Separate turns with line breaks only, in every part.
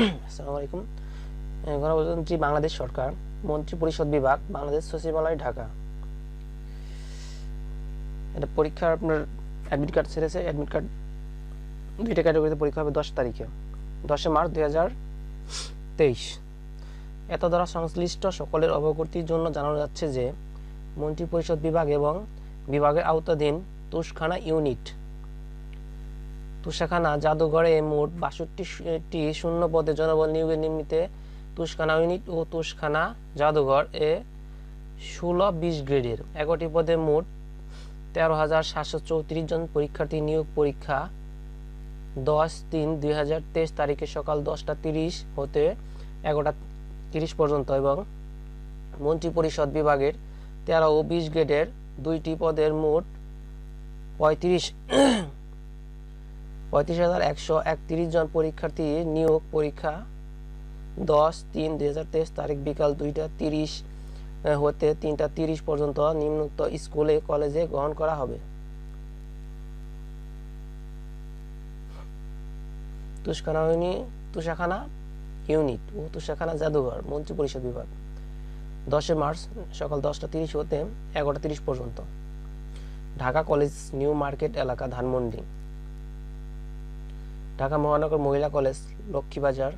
আসসালামু আলাইকুম। গণপ্রজাতন্ত্রী বাংলাদেশ সরকার মন্ত্রী পরিষদ বিভাগ, বাংলাদেশ সচিবালয়, ঢাকা। এটা পরীক্ষার আপনার অ্যাডমিট কার্ড ছেড়েছে অ্যাডমিট কার্ড দুইটা ক্যাটাগরিতে পরীক্ষা হবে দশ তারিখে, দশে মার্চ দুই হাজার তেইশ। এত দ্বারা সংশ্লিষ্ট সকলের অবগতির জন্য জানানো যাচ্ছে যে মন্ত্রী পরিষদ বিভাগ এবং বিভাগের আওতাধীন তুষখানা ইউনিট তুষাখানা জাদুঘরে মোট বাষট্টিটি শূন্য পদে জনবল নিয়োগের নিমিত্তে তুষখানা ইউনিট ও তুষখানা জাদুঘর এ ষোলো বিশ গ্রেডের এগারোটি পদে মোট তেরো হাজার সাতশো চৌত্রিশ জন পরীক্ষার্থী নিয়োগ পরীক্ষা দশ তিন দুই হাজার তেইশ তারিখে সকাল দশটা তিরিশ হতে এগারোটা তিরিশ পর্যন্ত এবং মন্ত্রিপরিষদ বিভাগের তেরো ও বিশ গ্রেডের দুইটি পদের মোট পঁয়ত্রিশ পঁয়ত্রিশ হাজার একশো একত্রিশ জন পরীক্ষার্থী নিয়োগ পরীক্ষা। দশ, তিন, দুই হাজার তেইশ তারিখ বিকাল দুইটা তিরিশ হতে তিনটা তিরিশ পর্যন্ত নিম্নোক্ত স্কুলে, কলেজে গ্রহণ করা হবে। তুষখানা ইউনি তুষাখানা ইউনিট ও তুষাখানা জাদুঘর, মন্ত্রী পরিষদ বিভাগ। দশই মার্চ সকাল দশটা তিরিশ হতে এগারোটা তিরিশ পর্যন্ত। ঢাকা কলেজ নিউ মার্কেট এলাকা, Dhanmondi. Dhaka Mahanagar Mahila college, Lakshmibazar,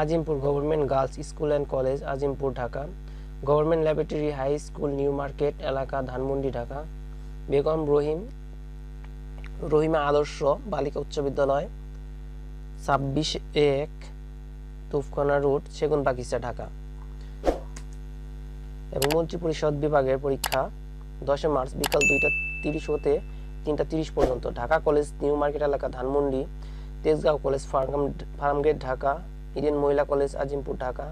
Azimpur government girls school and college, Azimpur, Dhaka. Government laboratory high school, new market, এলাকা ধানমন্ডি, ঢাকা। বেগম রহিম, রহিমা আদর্শ বালিকা উচ্চ বিদ্যালয়, ছাব্বিশ এক তুফখানা রোড সেগুন বাগিচা, ঢাকা। এবং মন্ত্রী পরিষদ বিভাগের পরীক্ষা দশই মার্চ বিকাল দুইটা তিরিশ হতে তিনটা তিরিশ পর্যন্ত। ঢাকা কলেজ, নিউ মার্কেট এলাকা, Dhanmondi, Tejgaon college farm Farmgate Dhaka, Eden Mahila college, Azimpur Dhaka,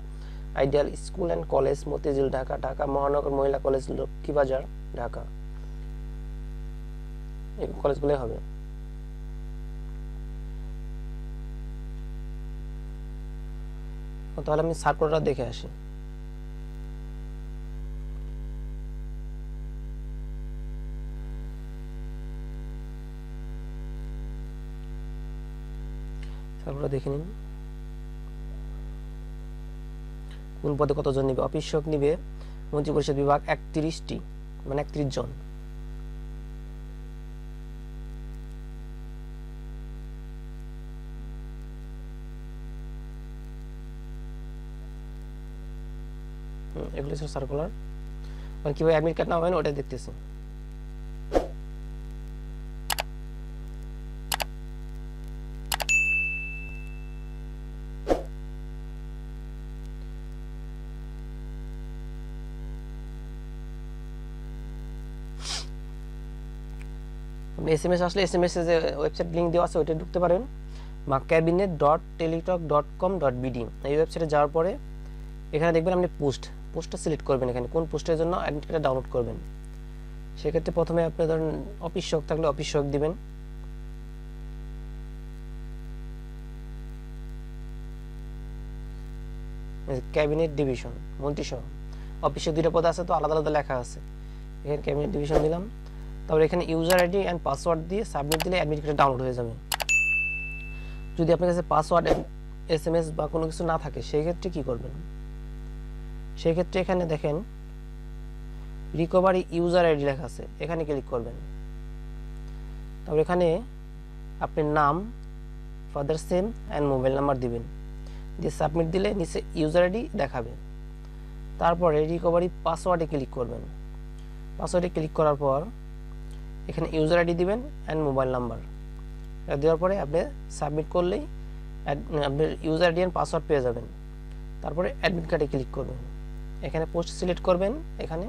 ideal school and college, Motijheel Dhaka Dhaka Mahanagar Mahila college, Laxmibazar Dhaka. এই কলেজগুলোই হবে। তাহলে আমি সার্কুলারটা দেখে আসি। সার্কুলার দেখে নিন। কোন পদে কতজন নিবে? অফিস শিক্ষক নিবে মন্ত্রী পরিষদ বিভাগ একত্রিশটি মানে একত্রিশ জন। এগুলো সার্কুলার মানে কীভাবে অ্যাডমিট কার্ড না হয় ওটা দেখতেছি। এস এম এস আসলে এস এম এস যে ওয়েবসাইট লিঙ্ক দেওয়া আছে ওইটা ঢুকতে পারেন। মা cabinet dot Teletalk dot com dot BD. এই ওয়েবসাইটে যাওয়ার পরে এখানে দেখবেন আপনি পোস্ট, পোস্টটা সিলেক্ট করবেন এখানে, কোন পোস্টের জন্য কার্ডটা ডাউনলোড করবেন। সেক্ষেত্রে প্রথমে আপনি ধরেন অফিস শখ থাকলে অফিস শখ দিবেন। ক্যাবিনেট ডিভিশন মন্ত্রিসভা অফিসে দুইটা পদ আছে, তো আলাদা আলাদা লেখা আছে। এখানে ক্যাবিনেট ডিভিশন দিলাম। তারপরে এখানে ইউজার আইডি অ্যান্ড পাসওয়ার্ড দিয়ে সাবমিট দিলে অ্যাডমিট কার্ড ডাউনলোড হয়ে যাবে। যদি আপনার কাছে পাসওয়ার্ড এস এম এস বা কোনো কিছু না থাকে, সেই ক্ষেত্রে কি করবেন? সেই ক্ষেত্রে এখানে দেখেন রিকভারি ইউজার আইডি লেখা আছে। এখানে ক্লিক করবেন। তারপর এখানে আপনার নাম father name and mobile number দিবেন। দিয়ে সাবমিট দিলে নিচে ইউজার আইডি দেখাবে। তারপরে রিকভারি পাসওয়ার্ডে ক্লিক করবেন। পাসওয়ার্ডে ক্লিক করার পর এখানে ইউজার আইডি দিবেন অ্যান্ড মোবাইল নাম্বার এটা দেওয়ার পরে আপনি সাবমিট করলেই আপনার ইউজার আইডি অ্যান্ড পাসওয়ার্ড পেয়ে যাবেন। তারপরে অ্যাডমিট কার্ডে ক্লিক করবেন। এখানে পোস্ট সিলেক্ট করবেন এখানে।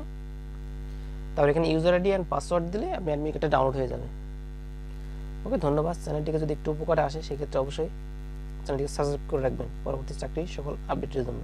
তারপর এখানে ইউজার আইডি অ্যান্ড পাসওয়ার্ড দিলে আপনি অ্যাডমিট কার্ডটা ডাউনলোড হয়ে যাবে। ওকে, ধন্যবাদ। চ্যানেলটিকে যদি একটু উপকারে আসে, সেক্ষেত্রে অবশ্যই চ্যানেলটিকে সাবস্ক্রাইব করে রাখবেন। পরবর্তী চাকরির সকল আপডেটের জন্য।